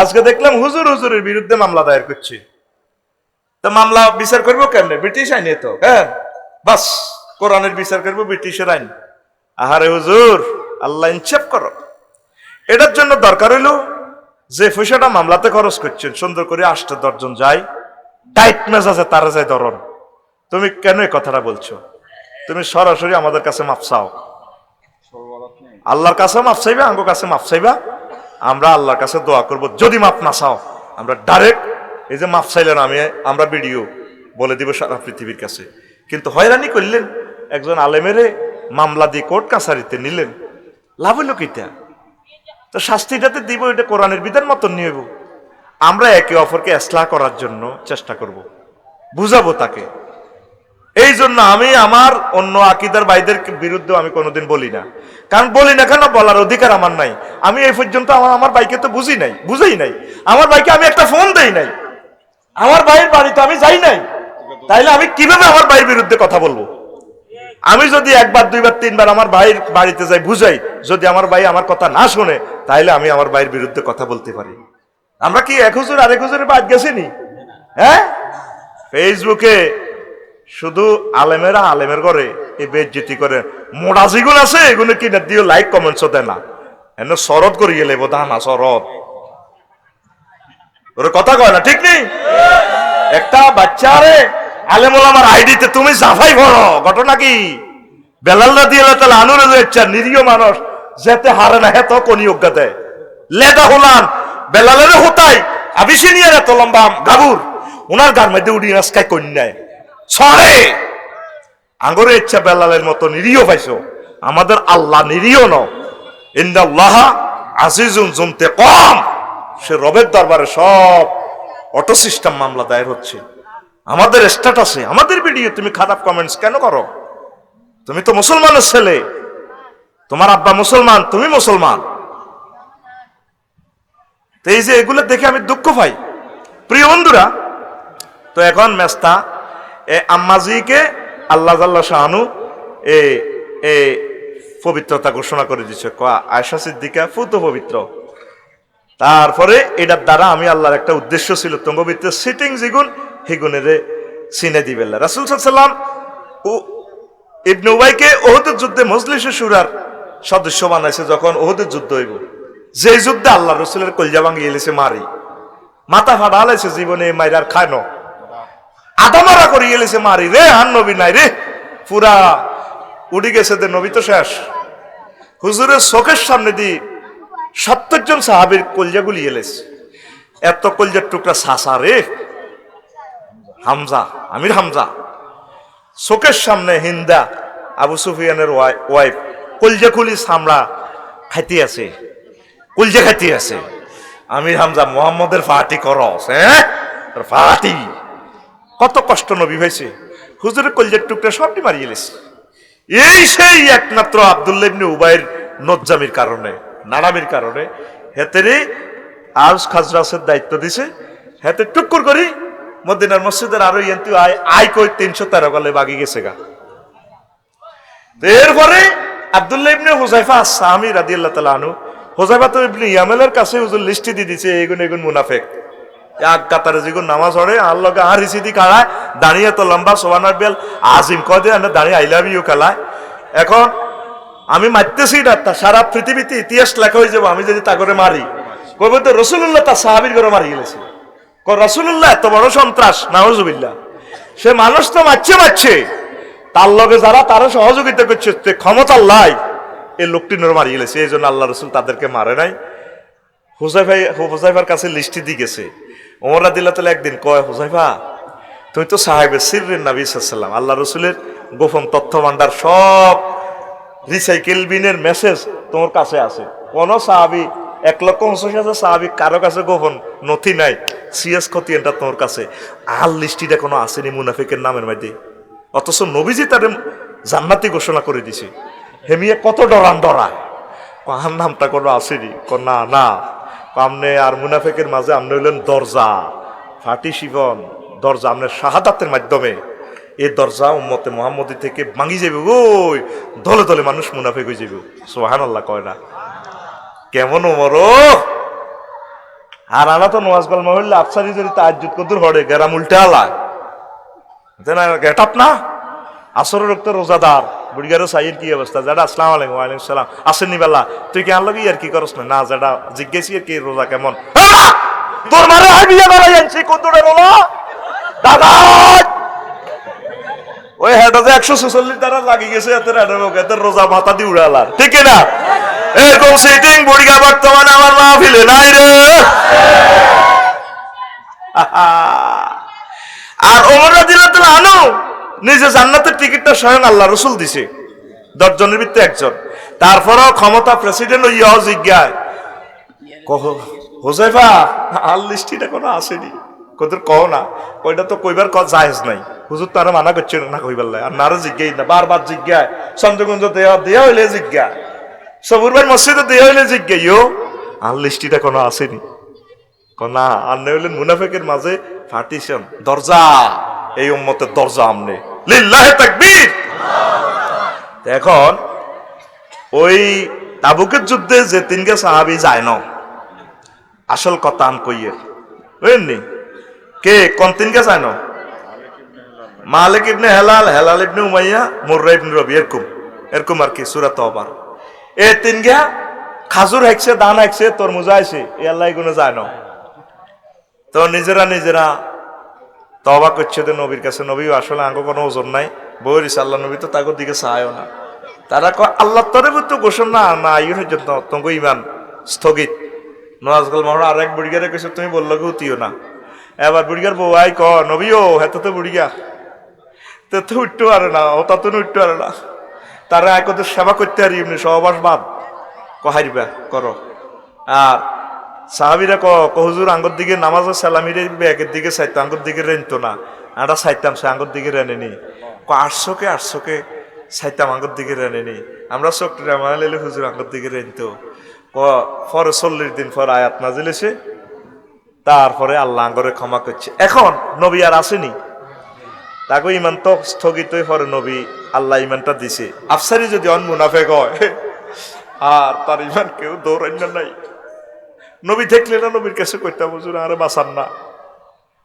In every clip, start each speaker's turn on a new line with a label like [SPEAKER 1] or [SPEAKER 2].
[SPEAKER 1] আজকে দেখলাম হুজুর হুজুরের বিরুদ্ধে মামলা দায়ের করছে। তো মামলা বিচার করব কেমনে? ব্রিটিশ আইনে তো হ্যাঁ? বাস কোরআনের বিচার করব ব্রিটিশের আইন। আহারে হুজুর আল্লাহ ইনসাফ করো। এটার জন্য দরকার হইল যে পয়সাটা মামলাতে খরচ করছেন সুন্দর করে আটটা দশজন যায় টাইট মেজাজে তারা যায় ধরন। তুমি কেন এই কথাটা বলছো? তুমি সরাসরি আমাদের কাছে মাপ চাও। আল্লাহর কাছে মাপ চাইবা আঙ্গো কাছে মাপ চাইবা। আমরা আল্লাহর কাছে দোয়া করব। যদি মাপ না চাও, আমরা ডাইরেক্ট এই যে মাপ চাইলেন আমি আমরা ভিডিও বলে দিব সারা পৃথিবীর কাছে। কিন্তু হয়রানি করলেন, একজন আলেমেরে মামলা দিয়ে কোর্ট কাছারিতে নিলেন। লাভ হইল কিটা তো শাস্তিটাতে দিব, এটা কোরআনের বিধান মতন নিয়ে হইব। আমরা একে অপরকে এসলাহ করার জন্য চেষ্টা করব। বুঝাবো তাকে। এই জন্য আমি আমার অন্য আকিদার ভাইদের বিরুদ্ধে আমি কোনোদিন বলি না। কারণ বলি না কেন? বলার অধিকার আমার নাই। আমি এই পর্যন্ত আমার আমার ভাইকে তো বুঝি নাই, বুঝেই নাই। আমার ভাইকে আমি একটা ফোন দেই নাই। আমার ভাইয়ের বাড়িতে আমি যাই নাই। তাইলে আমি কীভাবে আমার ভাইয়ের বিরুদ্ধে কথা বলব? আমি যদি একবার, দুইবার, তিনবার আমার ভাইয়ের বাড়িতে যাই, বুঝাই, যদি আমার ভাই আমার কথা না শোনে তাহলে আমি আমার ভাইয়ের বিরুদ্ধে কথা বলতে পারি। আমরা কি এক হুজুর আরেক হুজুরের বাদ গেছিনি হ্যাঁ? ফেসবুকে শুধু আলেমেরা আলেমের করে এই বেজ্জিতি করে। মোড়া যেগুলো আছে, এগুলো কিনে দিও লাইক কমেন্টসও দেয় না এনে শরৎ করি গেলে বোধা শরৎ। ওর কথা কয় না, ঠিক নেই? একটা বাচ্চা রে আলেমুল আমার আইডিতে তুমি জাফাই ভরো, ঘটনা কি? বেলাল্লা দিয়ে তাহলে আনুরে ইচ্ছা নিরীহ মানুষ, যেতে হারে না, হেত কোনি অজ্ঞা দেয়? লেদা হলান, বেলালের হতাই, আবিসিনিয়ার এত লম্বা গাবুর ওনার গার মধ্যে উড়ি নাস্কায় কন্যায়। ছড়ে। আঙ্গরে ইচ্ছা বেলালের মতো নিরীহ পাইছো। আমাদের আল্লাহ নিরীহ ন। ইন্দাল্লাহ আজিজুন জমতে কম। সে রবের দরবারে সব অটো সিস্টেম মামলা দায়ের হচ্ছে। আমাদের স্ট্যাটাসে আমাদের ভিডিও তুমি খারাপ কমেন্টস কেন করো? তুমি তো মুসলমানের ছেলে। তোমার আব্বা মুসলমান, তুমি মুসলমান। তো এই যে এগুলো দেখে আমি দুঃখ পাই। প্রিয় বন্ধুরা, তো এখন মেস্তা এ আম্মাজিকে আল্লাহ জাল্লা শাহানু এ এ পবিত্রতা ঘোষণা করে দিচ্ছে আয়সা সিদ্দিকা ফুত পবিত্র। তারপরে এটার দ্বারা আমি আল্লাহর একটা উদ্দেশ্য ছিল তঙ্গবিত্রের সিটিং যেগুন হেগুনের চিনে দিবে রাসুল সাল্লাম ও ইবনে উবাইকে ওহদের যুদ্ধে মজলিসে সুরার সদস্য বানাইছে, যখন ওহদের যুদ্ধ হইব। যে যুদ্ধে আল্লাহ রসুলের কলজা ভাঙি এলেছে মারি। মাথা ফাটা হালাইছে জীবনে মাইরার খায় ন। আদা মারা করে এলেছে মারি রে আর নবী নাই রে। পুরা উড়ি গেছে দে নবী তো শেষ। হুজুরের চোখের সামনে দিয়ে সত্তর জন সাহাবির কলজাগুলি এলেছে এত কলজার টুকরা সাসা রে। হামজা, আমির হামজা। চোখের সামনে হিন্দা আবু সুফিয়ানের ওয়াইফ কলজা খুলি সামড়া খাইতে আছে। কলজা খাইতে আছে। আমির হামজা, মোহাম্মদের ফাটি করস হ্যাঁ? ফাটি। কত কষ্ট নবী হয়েছে। হুজুরের কলজার টুকরা সবটি মারিয়ে এলেছে এই সেই একমাত্র আবদুল্লাহ ইবনে উবাইর নজ্জামির কারণে, নারামির কারণে হেতেরে আউস খাজরাসের দায়িত্ব দিছে। হেতে টুকুর করি মদিনার মসজিদের আরও ইয়ন্তি আয় কই তিনশো তেরো গলে বাগি গেছে গা। এরপরে আব্দুল্লাহ ইবনে হুজাইফা সামি রাদিয়াল্লাহু তাআলা আনহু, হুজাইফা তো ইবনে ইয়ামেলের কাছে হুজুর লিস্টি দিয়ে দিছে, এগুন এগুন মুনাফিক। এক কাতারে যেগুন নামাজ পড়ে, আর লগে আর রিসিদি কাড়ায় দাঁড়িয়ে তো লম্বা সোবানার বেল, আজিম কদে আর দাঁড়িয়ে আই লাভ ইউ খেলায়। এখন আমি মারতেছি তা সারা পৃথিবীতে ইতিহাস লেখা হয়ে যাব, আমি যদি তা করে মারি। কবে তো রসুল্লাহ তার সাহাবির করে মারি গেলেছে। রসুল্লাহ এত বড় সন্ত্রাস নাওজুবিল্লাহ সে মানুষ তো মারছে মারছে। তার লগে যারা তারা সহযোগিতা করছে ক্ষমতা লাই এই লোকটি নর মারি গেলেছে। এই জন্য আল্লাহ রসুল তাদেরকে মারে নাই। হুসাইফাই হুসাইফার কাছে লিস্টি দিয়ে গেছে। ওমরা দিল্লা তাহলে একদিন কয় হুসাইফা তুমি তো সাহেবের সিরের নাবি সাল্লাম আল্লাহ রসুলের গোপন তথ্য ভান্ডার সব রিসাইকেল বিনের মেসেজ তোমার কাছে আছে। কোন সাহাবি, এক লক্ষ পঞ্চাশ সাহাবি কারও কাছে গোপন নথি নাই সিএস এটা তোমার কাছে। আর লিস্টিটা কোনো আসেনি মুনাফিকের নামের মধ্যে। অথচ নবীজি তার জান্নাতি ঘোষণা করে দিছে। হেমিয়ে কত ডরান ডরা কাহার নামটা কোনো আসেনি। না না আমনে আর মুনাফেকের মাঝে আপনি হইলেন দরজা। ফাটি শিবন, দরজা আপনার শাহাদাতের মাধ্যমে। এই দরজা উম্মতে মোহাম্মদী থেকে ভাঙি যাবে ওই দলে দলে মানুষ মুনাফেক হয়ে যাবে সোহান আল্লাহ কয় না। কেমন ওমর আর আনা তো নোয়াজ গল মহল্লা আফসারি যদি তাজ্জুদ কদুর হড়ে, গেরাম উল্টে আলায়। গেট না? আসরের রক্ত রোজাদার। বুড়িগারও সাইয়ের কি অবস্থা? যারা আসসালাম আলাইকুম ওয়ালাইকুম সালাম। আসেন নিবেলা তুই কি আনলো আর কি করস না? না যারা জিজ্ঞেসি আর কি রোজা কেমন? তোর মারে হাই বিয়ে মারা যাচ্ছে কোন দূরে রোলা? দাদা! ওই হেটা যে একশো ছেচল্লিশ দ্বারা লাগি গেছে, এত এত রোজা মাথা দিয়ে উড়ালার ঠিক না এরকম সিটিং বুড়িগা বর্তমানে আমার মাহফিলে নাই রে। আর ওমরা দিলে তো আনো নিজে জান্নাতের টিকিটটা স্বয়ং আল্লাহ রসুল দিছে। দশজনের ভিত্তি একজন। তারপরও ক্ষমতা প্রেসিডেন্ট ওই জিজ্ঞায়, কহ হোসাইফা আর লিস্টিটা কোনো আসেনি? কোদের কহ না। ওইটা তো কইবার ক জায়েজ নাই। হুজুর তারা মানা করছে না কইবার লাই। আর নারা জিজ্ঞাই না। বারবার জিজ্ঞায় চন্দ্রগঞ্জ দেয়া দেয়া হইলে জিজ্ঞা সবুর ভাই মসজিদে দেয়া হইলে জিজ্ঞাই ও আর লিস্টিটা কোনো আসেনি? না, আর নে হইলেন মুনাফেকের মাঝে পার্টিশন দরজা। এই উম্মতের দরজা আমনে। লিল্লাহে তাকবীর! এখন, ওই তাবুকের যুদ্ধে যে তিনকে সাহাবি যায় না, আসল কথা আন কইয়ে। বুঝলেননি কে, কোন তিনকে যায় না? Malik ibn Hilal Hilal ibn Umayya, Murra ibn Rabi, এরকম। এরকম আর কি সুরাত অবার এ তিনগা খাজুর হাইছে দান হাইছে তরমুজ আইছে এ আল্লাহ গুনে যায় না। তো নিজেরা নিজেরা তবা করছে তো নবীর কাছে। নবী আসলে আঙ্গ কোনো ওজন নাই। বইরিস আল্লাহ নবী তো তাগর দিকে চায়ও না। তারা ক আল্লাহ তরে তো ঘোষণা না ইয়ে পর্যন্ত তোমাকে ইমান স্থগিত। নওয়াজগল মহড়া আর এক বুড়িগারে কইছে, তুমি বলল কেউ তিও না। এবার বুড়িগার বউ আই ক নবী ও হেত তো বুড়িগা। তো তো উঠতে পারে না, ও তা তো উঠতে পারে না। তারা এক সেবা করতে পারি এমনি সহবাস বাদ। কহারিবা করো। আর সাহাবিরা ক আঙ্গর দিকে নামাজের সালামিরে ব্যাগের দিকে চাইতো আঙ্গর দিকে রেনতো না। আমরা চাইতাম সে আঙ্গর দিকে রেনেনি। ক আটশোকে আটশোকে চাইতাম আঙ্গর দিকে রেনেনি। আমরা চোখটা রামালে লেলে হুজুর, আঙ্গর দিকে রেনতো। ক পরে চল্লিশ দিন পর আয়াত নাজিল এসে তারপরে আল্লাহ আঙ্গরে ক্ষমা করছে। এখন নবী আর আসেনি। তাকে ইমান তো স্থগিত হয়ে পরে নবী আল্লাহ ইমানটা দিছে। আফসারি যদি অন মুনাফেক হয়, আর তার ইমান কেউ দৌড়ান্য নাই। নবী দেখলে না নবীর কাছে কইতাম, হুজুর, আরে বাসান না।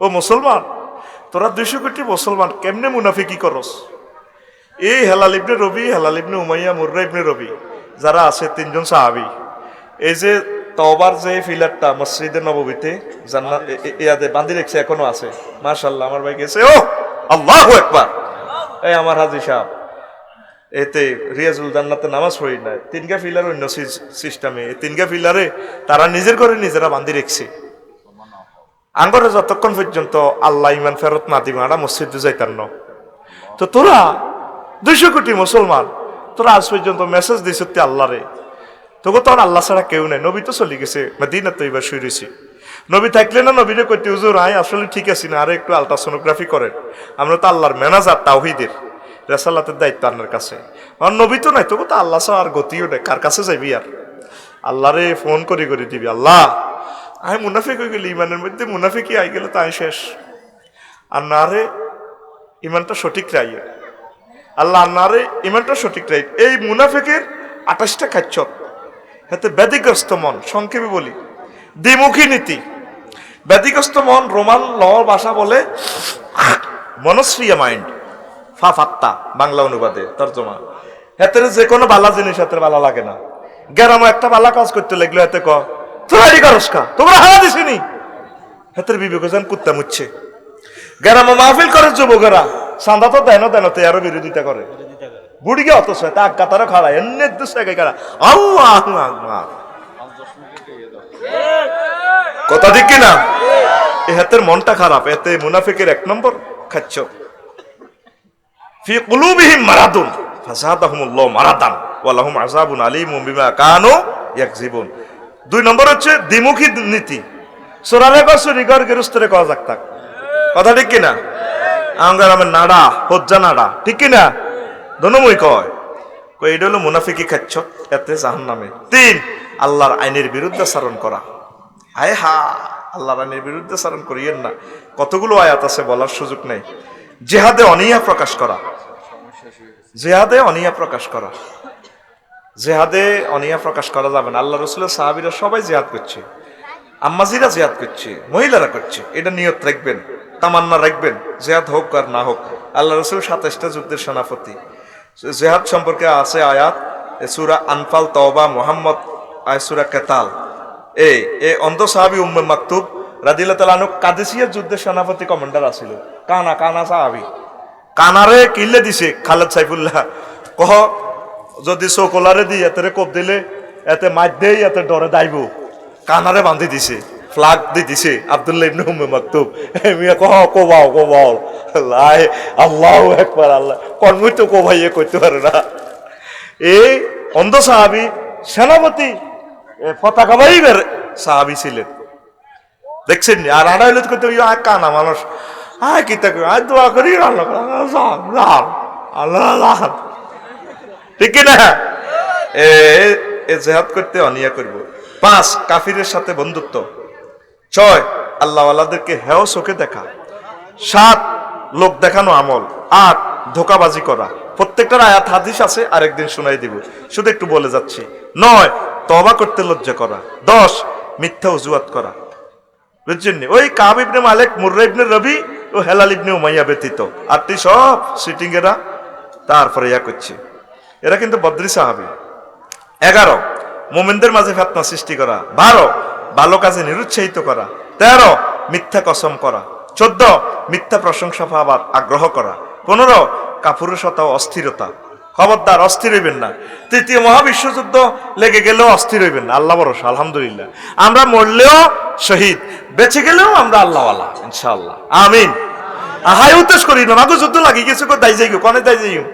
[SPEAKER 1] ও মুসলমান, তোরা দুইশো কোটি মুসলমান কেমনে মুনাফিকি করস? এই Hilal ibn Rabi, Hilal ibn Umayya, Murra ibn Rabi, যারা আছে তিনজন সাহাবি। এই যে তবার যে ফিলারটা মসজিদে নববীতে জান্নাত ইয়াতে বান্ধি রেখেছে, এখনও আছে। মাশাল্লাহ আমার ভাই গেছে। ও আল্লাহ একবার এই আমার হাজি সাহেব। এতে রিয়াজুল জান্নাতে নামাজ পড়ি না তিনগা ফিলার অন্য সিস্টেমে। এই তিনগা ফিলারে তারা নিজের করে নিজেরা বান্ধি রেখছে। আঙ্গরে যতক্ষণ পর্যন্ত আল্লাহ ইমান ফেরত না দিবে আমরা মসজিদে যাইতাম ন। তো তোরা দুইশো কোটি মুসলমান, তোরা আজ পর্যন্ত মেসেজ দিছ আল্লাহরে। তোকে তখন আল্লাহ ছাড়া কেউ নেই। নবী তো চলে গেছে দিন তো এবার শুয়ে রয়েছি। নবী থাকলে না নবীরে কইতে, হুজুর, আয়, আসলে ঠিক আছি না, আরে একটু আলট্রাসোনোগ্রাফি করেন। আমরা তো আল্লাহর ম্যানেজার তাওহিদের রেসাল্লাতের দায়িত্ব আপনার কাছে। আর নবী তো নাই, তবু তো আল্লাহ ছাড়া আর গতিও নেই। কার কাছে যাবি আর? আল্লাহরে ফোন করে করে দিবি, আল্লাহ! আমি মুনাফিক হয়ে গেলি, ইমানের মধ্যে মুনাফিকই আই গেলে, তাই শেষ। আর না রে, ইমানটা সঠিক রাই আল্লাহ, না রে, ইমানটা সঠিক রাই এই মুনাফিকের আঠাশটা খাচ্ছত এতে ব্যাধিগ্রস্ত মন, সংক্ষেপে বলি। দ্বিমুখী নীতি। ব্যাধিগ্রস্ত মন, রোমান ল ভাষা বলে মনস্রিয়া মাইন্ড ফা ফাত্তা বাংলা অনুবাদে তর্জমা। হেতের যে কোনো বালা জিনিস হাতের বালা লাগে না। গ্যারামো একটা বালা কাজ করতে লাগল এতে ক তোরা এডি করস কা? তোমরা হারা দিছিনি হেতের বিবেক যেন কুত্তা মুচ্ছে। গ্যারামো মাহফিল করে যুবকেরা সান্দা তো দেন দেন তে আরও বিরোধিতা করে। বুড়িকে অত সয় তা কাতারও খাড়া এমনি দুসাকে খাড়া আল্লাহ আকবার। কথা ঠিক কিনা? এ হাতের মনটা খারাপ এতে মুনাফিকের এক নম্বর খাচ্ছ। ফি কুলুবিহিম মারাদুন ফাসাদাহুমুল্লাহ মারাদান ওয়ালাহুম আযাবুন আলীমুম বিমা কানু ইয়াকযিবুন। দুই নম্বর হচ্ছে দ্বিমুখী নীতি। সোরালে কর চুরি কর গৃহস্থরে কওয়া যাক থাক কথা ঠিক কিনা? আঙ্গার আমার নাড়া, হজ্জা নাড়া, ঠিক কিনা? দনমই কয় কই এটা হলো মুনাফিকি খাচ্ছ, এতে জাহান নামে তিন, আল্লাহর আইনের বিরুদ্ধে চারণ করা। আয় হা আল্লাহর আইনের বিরুদ্ধে চারণ করিয়েন না। কতগুলো আয়াত আছে বলার সুযোগ নেই। জেহাদে অনিয়া প্রকাশ করা। জেহাদে অনিয়া প্রকাশ করা। জেহাদে অনিয়া প্রকাশ করা যাবে না। আল্লাহ রসুলের সাহাবিরা সবাই জেহাদ করছে। আম্মাজিরা জেহাদ করছে, মহিলারা করছে। এটা নিয়ত রাখবেন, তামান্না রাখবেন, জেহাদ হোক আর না হোক। আল্লাহ রসুল সাতাশটা যুদ্ধের সেনাপতি। জেহাদ সম্পর্কে আছে আয়াত সুরা আনফাল, তওবা, মোহাম্মদ, আয় সুরা কেতাল। এই, এ অন্ধ সাহাবি উম্মে মাকতুব রাদিল্লাহ তালানু কাদেসিয়া যুদ্ধের সেনাপতি কমান্ডার আছিল কানা কানা সাহাবি। কানারে কিল্লে দিছে খালেদ সাইফুল্লাহ। কহ যদি চৌকলারে দি এতে কোপ দিলে এতে মাছ দেই এতে ডরে দাইব। কানারে বান্ধি দিছে ফ্লাগ দি দিছে আব্দুল্লাহ ইবনে উম্মে মাকতুব। মিয়া কহ কোবাও কোবাও। লাই আল্লাহু আকবার আল্লাহ। কনমুই তো কোবাইয়ে করতে পারে না। এই অন্ধ সাহাবি সেনাপতি এ, পতাকা বাইবের সাহাবি ছিলেন। দেখছেন, আর আড়াই লোক করতে কানা মানুষ। আয় কি তাকে, আয় দোয়া করি, আল্লাহ ঠিক না এ জেহাদ করতে অনিয়া করব। পাঁচ, কাফিরের সাথে বন্ধুত্ব। ছয়, আল্লাহ আল্লাহদেরকে হেও চোখে দেখা। সাত, লোক দেখানো আমল। আট, ধোকাবাজি করা। প্রত্যেকটার আয়াত হাদিস আছে, আরেকদিন শোনাই দিব। শুধু একটু বলে যাচ্ছি। নয় তবা করতে লজ্জা করা। দশ, মিথ্যা অজুহাত করা। ওই Ka'b ibn Malik, Murarah ibn Rabi ও হেলাল ইবনে উমাইয়া ব্যতীত। আটটি সব সিটিং এরা তারপরে ইয়া করছে। এরা কিন্তু বদ্রি সাহাবি। এগারো, মোমেনদের মাঝে ফেতনা সৃষ্টি করা। বারো, ভালো কাজে নিরুৎসাহিত করা। তেরো, মিথ্যা কসম করা। চোদ্দ, মিথ্যা প্রশংসা পাবার আগ্রহ করা। পনেরো কাপুরুষতা ও অস্থিরতা। খবরদার, অস্থির হইবেন না। তৃতীয় মহাবিশ্বযুদ্ধ লেগে গেলেও অস্থির হইবেন না। আল্লাহ ভরসা, আলহামদুলিল্লাহ। আমরা মরলেও শহীদ, বেঁচে গেলেও আমরা আল্লাহওয়ালা, ইনশাআল্লাহ। আমিন। হাই উত্তেজ করি না। মাগো, যুদ্ধ লাগি কিছু কো দাই যাই কনে দাই যাই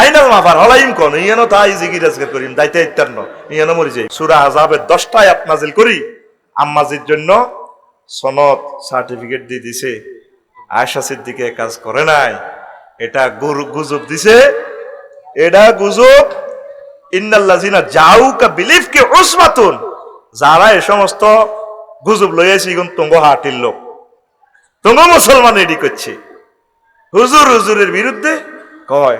[SPEAKER 1] আইনাল মাফার, হলাইম কোন? ইয়ানো তাই জিগির আজকে করিম দাইতে ইত্যান্ন। ইয়ানো মরি যাই। সুরা আজাবের দশটা আয়াত নাজিল করি। আম্মাজির জন্য সনদ, সার্টিফিকেট দিয়ে দিছে। আয়সা সিদ্দিকে কাজ করে নাই। এটা গুরু গুজব দিছে। এটা গুজব ইন্নাল্লাজিনা জাউকা বিলিফ কে উসমাতুন যারা এ সমস্ত গুজব লইয়াছি এখন তুঙ্গ হাটির লোক। তুঙ্গ মুসলমান এটি করছে। হুজুর হুজুরের বিরুদ্ধে কয়?